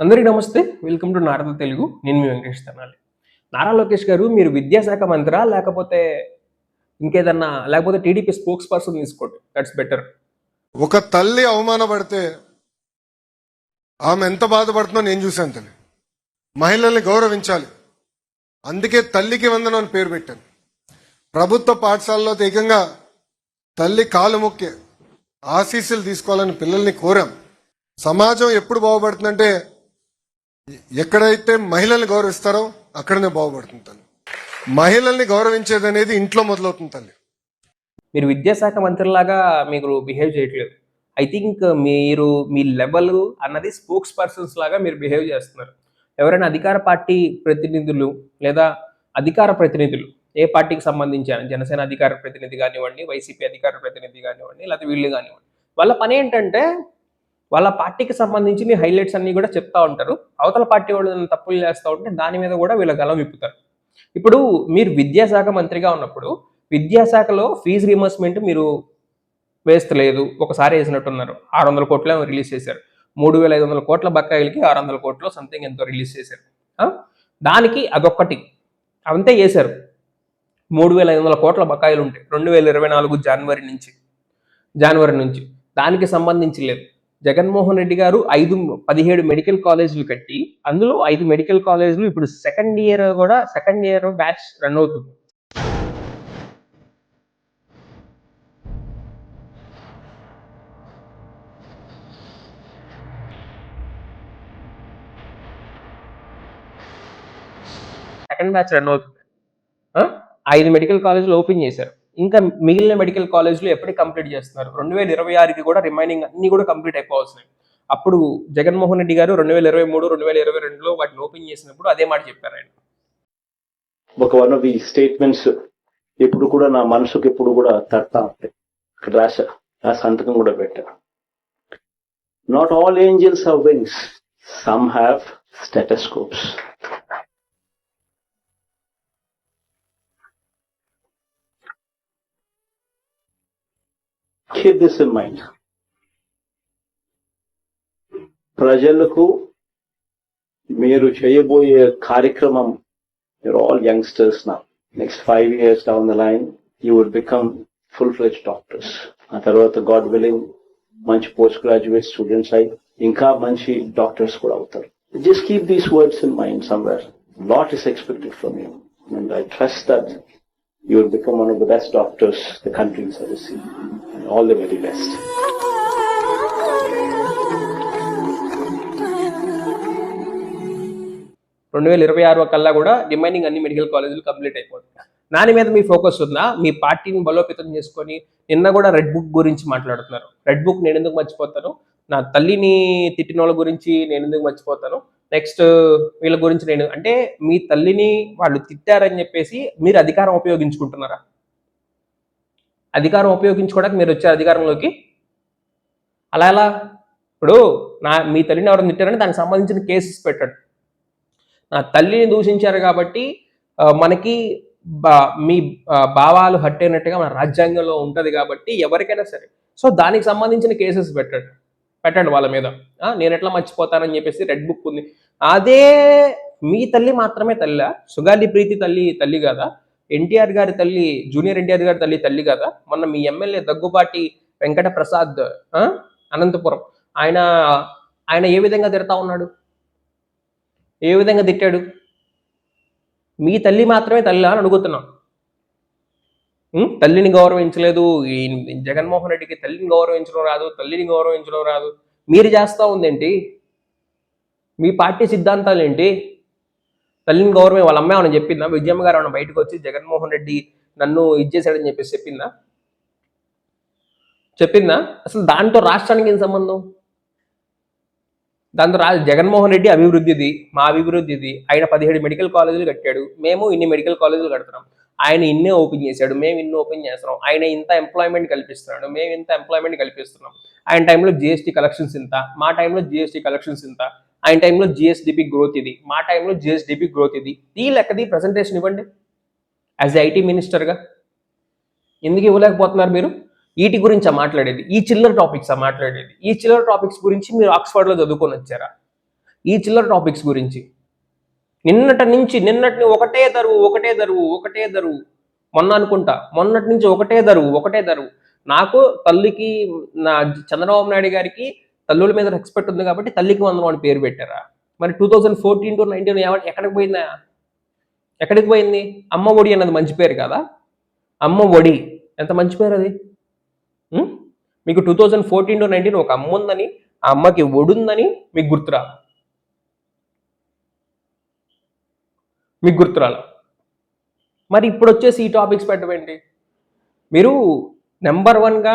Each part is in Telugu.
అందరికీ నమస్తే. Welcome to Narada Telugu. నేను మీ వెంకటేష్ తనాలి. నారా లోకేష్ గారు మీరు విద్యాశాఖ మంత్రా లేకపోతే ఇంకేదన్నా లేకపోతే టీడీపీ స్పోక్స్ పర్సన్ తీసుకోండి. దట్స్ బెటర్ ఒక తల్లి అవమానపడితే ఆమె ఎంత బాధపడుతుందో నేను చూశాను తల్లి. మహిళల్ని గౌరవించాలి. అందుకే తల్లికి వందనం అని పేరు పెట్టాను. ప్రభుత్వ పాఠశాలలో ఏకంగా తల్లి కాలు మొక్కే ఆశీస్సులు తీసుకోవాలని పిల్లల్ని కోరాం. సమాజం ఎప్పుడు బాగుపడుతుందంటే ఎక్కడైతే మహిళల్ని గౌరవిస్తారో అక్కడనే బాగుపడుతుంది తల్లి. మహిళల్ని గౌరవించేది అనేది ఇంట్లో మొదలవుతుంది తల్లి. మీరు విద్యాశాఖ మంత్రిలాగా మీరు బిహేవ్ చేయట్లేదు. ఐ థింక్ మీరు మీ లెవెల్ అన్నది స్పోక్స్ పర్సన్స్ లాగా మీరు బిహేవ్ చేస్తున్నారు. ఎవరైనా అధికార పార్టీ ప్రతినిధులు లేదా అధికార ప్రతినిధులు ఏ పార్టీకి సంబంధించిన జనసేన అధికార ప్రతినిధి కానివ్వండి వైసీపీ అధికార ప్రతినిధి కానివ్వండి లేకపోతే వీళ్ళు కానివ్వండి వాళ్ళ పని ఏంటంటే వాళ్ళ పార్టీకి సంబంధించిన హైలైట్స్ అన్ని కూడా చెప్తా ఉంటారు. అవతల పార్టీ వాళ్ళు తప్పులు చేస్తూ ఉంటే దాని మీద కూడా వీళ్ళ గలం విప్పుతారు. ఇప్పుడు మీరు విద్యాశాఖ మంత్రిగా ఉన్నప్పుడు విద్యాశాఖలో ఫీజు రీమర్స్మెంట్ మీరు వేస్తలేదు ఒకసారి వేసినట్టున్నారు. ఆరు వందల కోట్లు ఏమో రిలీజ్ చేశారు. మూడు వేల ఐదు వందల కోట్ల బకాయిలకి ఆరు వందల కోట్లు సంథింగ్ ఎంతో రిలీజ్ చేశారు. దానికి అదొక్కటి. అంతే చేశారు. మూడు వేల ఐదు వందల కోట్ల బకాయిలు ఉంటాయి రెండు వేల ఇరవై నాలుగు జనవరి నుంచి. జనవరి నుంచి. దానికి సంబంధించి లేదు. జగన్మోహన్ రెడ్డి గారు ఐదు పదిహేడు మెడికల్ కాలేజీలు కట్టి అందులో ఐదు మెడికల్ కాలేజీలు ఇప్పుడు సెకండ్ ఇయర్ కూడా సెకండ్ ఇయర్ బ్యాచ్ రన్ అవుతుంది. సెకండ్ బ్యాచ్ రన్ అవుతుంది. ఐదు మెడికల్ కాలేజీలు ఓపెన్ చేశారు. ఇంకా మిగిలిన మెడికల్ కాలేజ్లు ఎప్పటికి కంప్లీట్ చేస్తున్నారు? రెండు వేల ఇరవై ఆరుకి కూడా రిమైనింగ్ అన్ని కూడా కంప్లీట్ అయిపోవస్తున్నాయి అప్పుడు జగన్మోహన్ రెడ్డి గారు రెండు వేల ఇరవై మూడు రెండు వేల ఇరవై రెండులో వాటిని ఓపెన్ చేసినప్పుడు అదే మాట చెప్పారు ఆయన. ఒక వన్ ఆఫ్ ది స్టేట్మెంట్స్ ఎప్పుడు కూడా నా మనసుకు ఎప్పుడు కూడా తడతా ఉంటాయి. ఇక్కడ ఆ సంతకం కూడా పెట్టా. Not all angels have wings some have stethoscopes keep this in mind ప్రజలకు మీరు చేయబోయే కార్యక్రమం you're all youngsters now. Next five years down the line, you will become full-fledged doctors. ఆ తర్వాత గాడ్ విల్లింగ్ మంచి పోస్ట్ గ్రాడ్యుయేట్ స్టూడెంట్స్ అయి ఇంకా మంచి డాక్టర్స్ కూడా అవుతారు just keep these words in mind somewhere lot is expected from you and I trust that you will become best doctors the country doctors ever country service all the very best రెండు వేల ఇరవై ఆరు కల్లా కూడా రిమైనింగ్ అన్ని మెడికల్ కాలేజీలు కంప్లీట్ అయిపోతాయి దాని మీద మీ ఫోకస్ ఉందా? మీ పార్టీని బలోపేతం చేసుకొని నిన్న కూడా రెడ్ బుక్ గురించి మాట్లాడుతున్నారు. రెడ్ బుక్ నేను ఎందుకు మర్చిపోతాను? నా తల్లిని తిట్టిన వాళ్ళ గురించి నేను ఎందుకు మర్చిపోతాను? నెక్స్ట్ వీళ్ళ గురించి నేను అంటే మీ తల్లిని వాళ్ళు తిట్టారని చెప్పేసి మీరు అధికారం ఉపయోగించుకుంటున్నారా? అధికారం ఉపయోగించుకోవడానికి మీరు వచ్చారు అధికారంలోకి? అలా ఎలా ఇప్పుడు నా మీ తల్లిని ఎవరైనా తిట్టారని దానికి సంబంధించిన కేసెస్ పెట్టండి. నా తల్లిని దూషించారు కాబట్టి మనకి బా- మీ భావాలు హట్ అయినట్టుగా మన రాజ్యాంగంలో ఉంటుంది కాబట్టి ఎవరికైనా సరే. సో దానికి సంబంధించిన కేసెస్ పెట్టండి. పెట్టండి వాళ్ళ మీద. నేను ఎట్లా మర్చిపోతానని చెప్పేసి రెడ్ బుక్ ఉంది. అదే మీ తల్లి మాత్రమే తల్లి? సుగాలి ప్రీతి తల్లి తల్లి కదా? ఎన్టీఆర్ గారి తల్లి జూనియర్ ఎన్టీఆర్ గారి తల్లి తల్లి కదా? మొన్న మీ ఎమ్మెల్యే దగ్గుబాటి వెంకట ప్రసాద్ అనంతపురం. ఆయన ఆయన ఏ విధంగా తిడతా ఉన్నాడు? ఏ విధంగా తిట్టాడు? మీ తల్లి మాత్రమే తల్లి అని అడుగుతున్నాం. తల్లిని గౌరవించలేదు. ఈ జగన్మోహన్ రెడ్డికి తల్లిని గౌరవించడం రాదు తల్లిని గౌరవించడం రాదు. మీరు చేస్తా ఉందేంటి? మీ పార్టీ సిద్ధాంతాలు ఏంటి? తల్లిని గౌరవం వాళ్ళ అమ్మాయి ఏమైనా చెప్పిందా? విజయమ్మ గారు ఏమైనా బయటకు వచ్చి జగన్మోహన్ రెడ్డి నన్ను ఇచ్చేసాడని చెప్పేసి చెప్పిందా? చెప్పిందా? అసలు దాంతో రాష్ట్రానికి ఏం సంబంధం? దాంతో రా జగన్మోహన్ రెడ్డి అభివృద్ధిది మా అభివృద్ధిది. ఆయన పదిహేడు మెడికల్ కాలేజీలు కట్టాడు. మేము ఇన్ని మెడికల్ కాలేజీలు కడుతున్నాం. ఆయన ఇన్నే ఓపెన్ చేశాడు. మేము ఇన్ని ఓపెన్ చేస్తున్నాం. ఆయన ఇంత ఎంప్లాయ్మెంట్ కల్పిస్తున్నాడు. మేము ఇంత ఎంప్లాయ్మెంట్ కల్పిస్తున్నాం. ఆయన టైంలో జిఎస్టీ కలెక్షన్స్ ఇంత. మా టైంలో జిఎస్టీ కలెక్షన్స్ ఇంత. ఆయన టైంలో జిఎస్డిపి గ్రోత్ ఇది మా టైంలో జిఎస్డిపి గ్రోత్ ఇది. ఈ లెక్కది ప్రజెంటేషన్ ఇవ్వండి. యాజ్ ఐటీ మినిస్టర్గా ఎందుకు ఇవ్వలేకపోతున్నారు మీరు? వీటి గురించి మాట్లాడేది? ఈ చిల్లర టాపిక్స్ మాట్లాడేది? ఈ చిల్లర టాపిక్స్ గురించి మీరు ఆక్స్ఫర్డ్లో చదువుకొని వచ్చారా? ఈ చిల్లర టాపిక్స్ గురించి. నిన్నటి నుంచి నిన్నటిని ఒకటే ధరువు ఒకటే దరువు ఒకటే దరువు. మొన్న అనుకుంటా మొన్నటి నుంచి ఒకటే దరువు ఒకటే ధరువు నాకు తల్లికి నా చంద్రబాబు నాయుడు గారికి తల్లుల మీద రెస్పెక్ట్ ఉంది కాబట్టి తల్లికి వందనం అని పేరు పెట్టారా? మరి two thousand fourteen to nineteen ఎక్కడికి పోయిందా? ఎక్కడికి పోయింది? అమ్మ ఒడి అన్నది మంచి పేరు కదా? అమ్మ ఒడి. ఎంత మంచి పేరు అది? మీకు two thousand fourteen to nineteen ఒక అమ్మ ఉందని ఆ అమ్మకి ఒడుందని మీకు గుర్తురా మీకు గుర్తురాల మరి ఇప్పుడు వచ్చేసి ఈ టాపిక్స్ పెట్టవేంటి మీరు నెంబర్ వన్గా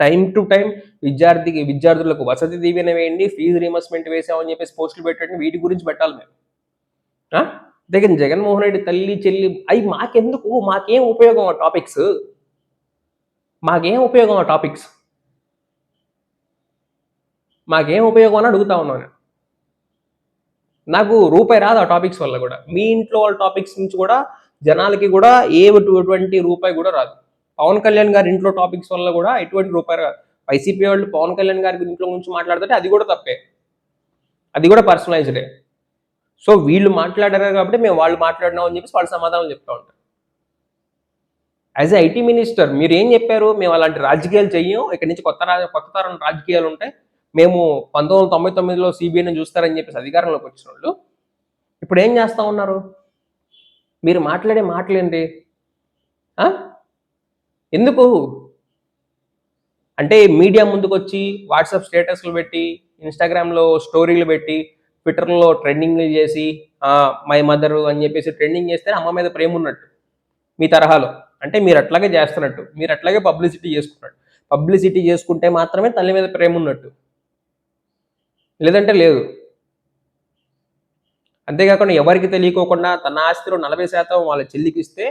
టైం టు టైం విద్యార్థికి విద్యార్థులకు వసతి దీవెన వేయండి ఫీజు రీమర్స్మెంట్ వేసామని చెప్పేసి పోస్టులు పెట్టండి వీటి గురించి పెట్టాలి మేము. దగ్గర జగన్మోహన్ రెడ్డి తల్లి చెల్లి అవి మాకెందుకు? మాకేం ఉపయోగం ఆ టాపిక్స్? మాకేం ఉపయోగం ఆ టాపిక్స్? మాకేం ఉపయోగం అని అడుగుతా ఉన్నాను నేను. నాకు రూపాయి రాదు ఆ టాపిక్స్ వల్ల కూడా. మీ ఇంట్లో వాళ్ళ టాపిక్స్ నుంచి కూడా జనాలకి కూడా ఏ రూపాయి కూడా రాదు. పవన్ కళ్యాణ్ గారి ఇంట్లో టాపిక్స్ వల్ల కూడా ఎటువంటి రూపాయి వైసీపీ వాళ్ళు పవన్ కళ్యాణ్ గారి ఇంట్లో గురించి మాట్లాడుతుంటే అది కూడా తప్పే. అది కూడా పర్సనలైజ్డే సో వీళ్ళు మాట్లాడారు కాబట్టి మేము వాళ్ళు మాట్లాడినాం అని చెప్పేసి వాళ్ళు సమాధానం చెప్తా ఉంటారు. యాజ్ ఎ ఐటీ మినిస్టర్ మీరు ఏం చెప్పారు? మేము అలాంటి రాజకీయాలు చెయ్యం. ఇక్కడ నుంచి కొత్త కొత్త తరం రాజకీయాలు ఉంటాయి. మేము పంతొమ్మిది వందల తొంభై తొమ్మిదిలో సిబిఐని చూస్తారని చెప్పేసి అధికారంలోకి వచ్చిన వాళ్ళు. ఇప్పుడు ఏం చేస్తా ఉన్నారు? మీరు మాట్లాడే మాటలేంటి? ఎందుకు? అంటే మీడియా ముందుకు వచ్చి వాట్సాప్ స్టేటస్లు పెట్టి ఇన్స్టాగ్రామ్లో స్టోరీలు పెట్టి ట్విట్టర్లో ట్రెండింగ్ చేసి మై మదర్ అని చెప్పేసి ట్రెండింగ్ చేస్తే అమ్మ మీద ప్రేమ ఉన్నట్టు మీ తరహాలో. అంటే మీరు అట్లాగే చేస్తున్నట్టు మీరు అట్లాగే పబ్లిసిటీ చేసుకున్నట్టు. పబ్లిసిటీ చేసుకుంటే మాత్రమే తల్లి మీద ప్రేమ ఉన్నట్టు. లేదంటే లేదు. అంతేకాకుండా ఎవరికి తెలియకోకుండా తన ఆస్తిలో నలభై శాతం వాళ్ళ చెల్లికి ఇస్తే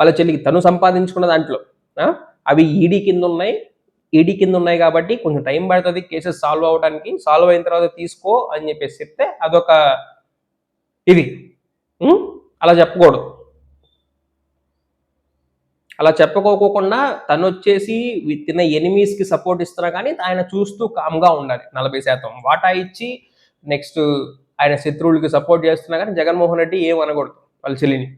వాళ్ళ చెల్లికి తను సంపాదించుకున్న దాంట్లో అవి ఈడీ కింద ఉన్నాయి ఈడీ కింద ఉన్నాయి కాబట్టి కొంచెం టైం పడుతుంది కేసెస్ సాల్వ్ అవడానికి సాల్వ్ అయిన తర్వాత తీసుకో అని చెప్పేసి చెప్తే అదొక ఇది. అలా చెప్పకూడదు. అలా చెప్పుకోకుండా తను వచ్చేసి తిన ఎనిమీస్కి సపోర్ట్ ఇస్తున్నా కానీ ఆయన చూస్తూ కామ్గా ఉండాలి నలభై శాతం. వాటా ఇచ్చి నెక్స్ట్ ఆయన శత్రువులకి సపోర్ట్ చేస్తున్నా కానీ జగన్మోహన్ రెడ్డి ఏం అనకూడదు వాళ్ళ చెల్లిని.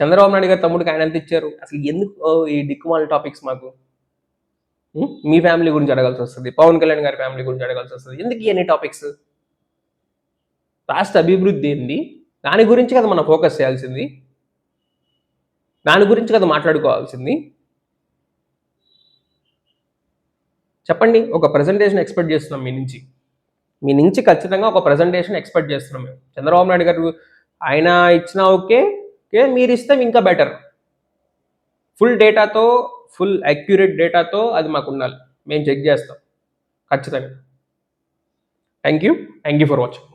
చంద్రబాబు నాయుడు గారు తమ్ముడికి ఆయన ఎంత ఇచ్చారు? అసలు ఎందుకు ఓ, ఈ దిక్కుమాల టాపిక్స్ మాకు? మీ ఫ్యామిలీ గురించి అడగాల్సి వస్తుంది. పవన్ కళ్యాణ్ గారి ఫ్యామిలీ గురించి అడగాల్సి వస్తుంది. ఎందుకు ఇవన్నీ టాపిక్స్ రాష్ట్ర అభివృద్ధి ఏంది? దాని గురించి కదా మనం ఫోకస్ చేయాల్సింది. దాని గురించి కదా మాట్లాడుకోవాల్సింది. చెప్పండి ఒక ప్రజెంటేషన్ ఎక్స్పెక్ట్ చేస్తున్నాం మీ నుంచి. మీ నుంచి ఖచ్చితంగా ఒక ప్రజెంటేషన్ ఎక్స్పెక్ట్ చేస్తున్నాం మేము. చంద్రబాబు నాయుడు గారు ఆయన ఇచ్చినా ఓకే ఓకే మీరు ఇస్తే ఇంకా బెటర్ ఫుల్ డేటాతో ఫుల్ అక్యురేట్ డేటాతో అది మాకు ఉండాలి. మేము చెక్ చేస్తాం. ఖచ్చితంగా. Thank you thank you for watching